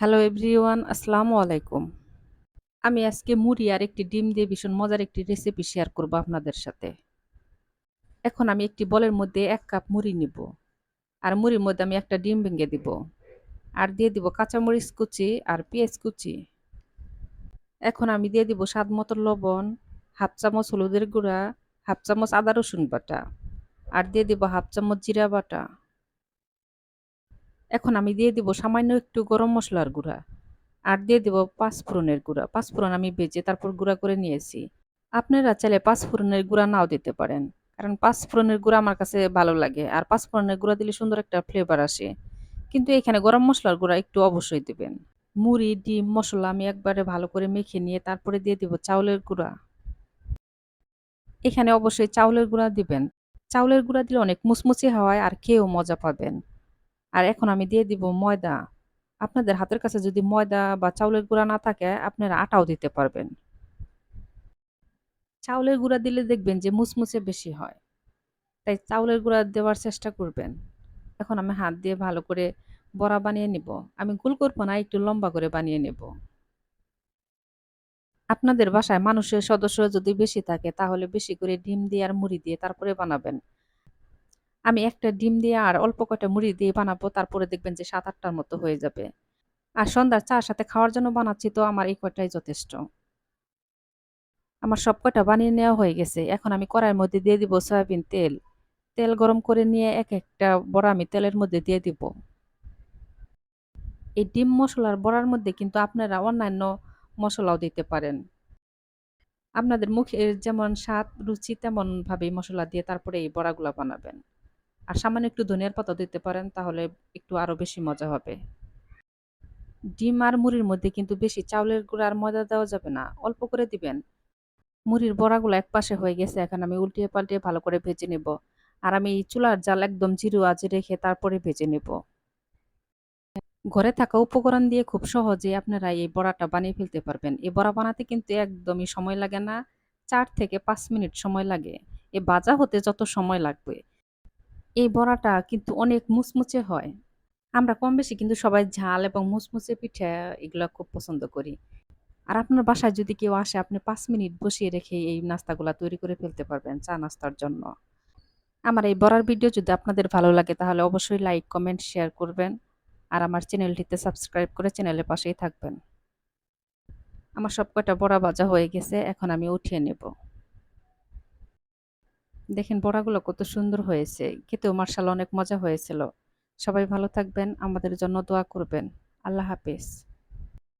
Hello everyone আসসালামু আলাইকুম আমি আজকে মুড়ি আর একটি ডিম দিয়ে ভীষণ মজার একটি রেসিপি শেয়ার করব আপনাদের সাথে। এখন আমি একটি বলের মধ্যে এক কাপ মুড়ি নিব। আর মুড়ির মধ্যে আমি একটা ডিম ভেঙে দিব। আর দিয়ে দিব কাঁচামরিচ কুচি আর পেঁয়াজ কুচি। এখন আমি দিয়ে দিব স্বাদ মতো লবণ, হাফ চামচ হলুদের গুঁড়া, হাফ চামচ আদা রসুন বাটা। আর দিয়ে দিব হাফ চামচ জিরা বাটা। এখন আমি দিয়ে দিব সামান্য একটু গরম মশলার গুঁড়া আর দিয়ে দেবো পাঁচফোড়নের গুঁড়া। পাঁচফোড়ন আমি বেজে তারপর গুঁড়া করে নিয়েছি। আপনারা চাইলে পাঁচফোড়নের গুঁড়া নাও দিতে পারেন, কারণ পাঁচফোড়নের গুঁড়া আমার কাছে ভালো লাগে আর পাঁচফোড়নের গুঁড়া দিলে সুন্দর একটা ফ্লেভার আসে। কিন্তু এখানে গরম মশলার গুঁড়া একটু অবশ্যই দেবেন। মুড়ি, ডিম, মশলা আমি একবারে ভালো করে মেখে নিয়ে তারপরে দিয়ে দিব চাউলের গুঁড়া। এখানে অবশ্যই চাউলের গুঁড়া দিবেন। চাউলের গুঁড়া দিলে অনেক মুচমুচে হওয়ায় আর খেয়েও মজা পাবেন। আর এখন আমি দিয়ে দিব ময়দা। আপনাদের হাতের কাছে যদি ময়দা বা চাউলের গুঁড়া না থাকে, আপনারা আটাও দিতে পারবেন। চাউলের গুঁড়া দিলে দেখবেন যে মুচমুচে বেশি হয়। তাই চাউলের গুঁড়া দেওয়ার চেষ্টা করবেন। এখন আমি হাত দিয়ে ভালো করে বড়া বানিয়ে নিব। আমি গোল করব না, একটু লম্বা করে বানিয়ে নেব। আপনাদের বাসায় মানুষের সদস্য যদি বেশি থাকে, তাহলে বেশি করে ডিম দিয়ে আর মুড়ি দিয়ে তারপরে বানাবেন। আমি একটা ডিম দিয়ে আর অল্প কয়টা মুড়ি দিয়ে বানাবো, তারপরে দেখবেন যে সাত আটটার মতো হয়ে যাবে। আর সন্ধ্যার চার সাথে খাওয়ার জন্য বানাচ্ছি তো আমার এই কয়টাই যথেষ্ট। আমার সব কয়টা বানিয়ে নেওয়া হয়ে গেছে। এখন আমি কড়াইয়ের মধ্যে দিয়ে দিব সয়াবিন তেল। তেল গরম করে নিয়ে এক একটা বড়া আমি তেলের মধ্যে দিয়ে দিব। এই ডিম মশলার বড়ার মধ্যে কিন্তু আপনারা অন্যান্য মশলাও দিতে পারেন। আপনাদের মুখের যেমন স্বাদ, রুচি তেমন ভাবে মশলা দিয়ে তারপরে এই বড়াগুলা বানাবেন। আর সামান্য একটু ধনিয়ার পাতা দিতে পারেন, তাহলে একটু আরও বেশি মজা হবে। ডিম আর মুড়ির মধ্যে কিন্তু বেশি চাউলের গুঁড়া আর ময়দা দেওয়া যাবে না, অল্প করে দিবেন। মুড়ির বড়াগুলো এক পাশে হয়ে গেছে, এখন আমি উল্টিয়ে পাল্টিয়ে ভালো করে ভেজে নেব। আর আমি চুলার জাল একদম জিরো আজে রেখে তারপরে ভেজে নেব। ঘরে থাকা উপকরণ দিয়ে খুব সহজে আপনারা এই বড়াটা বানিয়ে ফেলতে পারবেন। এই বড়া বানাতে কিন্তু একদমই সময় লাগে না, চার থেকে পাঁচ মিনিট সময় লাগে। এ বাজা হতে যত সময় লাগবে। এই বড়াটা কিন্তু অনেক মুচমুচে হয়। আমরা কম বেশি কিন্তু সবাই ঝাল এবং মুচমুচে পিঠা এগুলো খুব পছন্দ করি। আর আপনার বাসায় যদি কেউ আসে, আপনি পাঁচ মিনিট বসিয়ে রেখে এই নাস্তাগুলা তৈরি করে ফেলতে পারবেন চা নাস্তার জন্য। আমার এই বড়ার ভিডিও যদি আপনাদের ভালো লাগে, তাহলে অবশ্যই লাইক, কমেন্ট, শেয়ার করবেন। আর আমার চ্যানেলটিতে সাবস্ক্রাইব করে চ্যানেলের পাশেই থাকবেন। আমার সব কয়টা বড়া ভাজা হয়ে গেছে, এখন আমি উঠিয়ে নেব। দেখেন বড়াগুলো কত সুন্দর হয়েছে। খেতেও মার্শাল অনেক মজা হয়েছিল। সবাই ভালো থাকবেন, আমাদের জন্য দোয়া করবেন। আল্লাহ হাফেজ।